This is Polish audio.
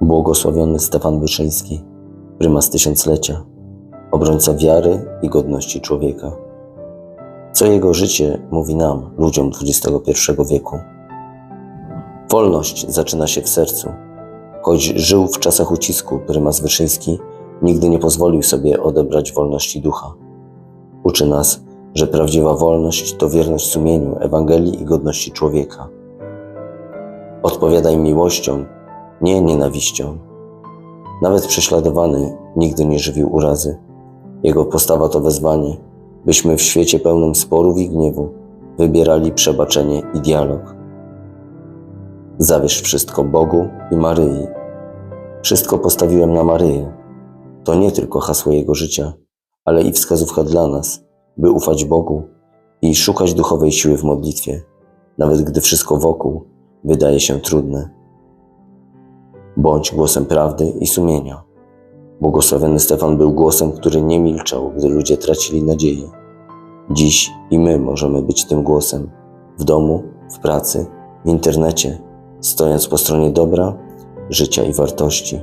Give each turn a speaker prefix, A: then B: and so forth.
A: Błogosławiony Stefan Wyszyński, prymas tysiąclecia, obrońca wiary i godności człowieka. Co jego życie mówi nam, ludziom XXI wieku? Wolność zaczyna się w sercu. Choć żył w czasach ucisku, prymas Wyszyński nigdy nie pozwolił sobie odebrać wolności ducha. Uczy nas, że prawdziwa wolność to wierność sumieniu, Ewangelii i godności człowieka. Odpowiadaj miłością, nie nienawiścią. Nawet prześladowany nigdy nie żywił urazy. Jego postawa to wezwanie, byśmy w świecie pełnym sporów i gniewu wybierali przebaczenie i dialog. Zawierz wszystko Bogu i Maryi. Wszystko postawiłem na Maryję. To nie tylko hasło jego życia, ale i wskazówka dla nas, by ufać Bogu i szukać duchowej siły w modlitwie, nawet gdy wszystko wokół wydaje się trudne. Bądź głosem prawdy i sumienia. Błogosławiony Stefan był głosem, który nie milczał, gdy ludzie tracili nadzieję. Dziś i my możemy być tym głosem w domu, w pracy, w internecie, stojąc po stronie dobra, życia i wartości.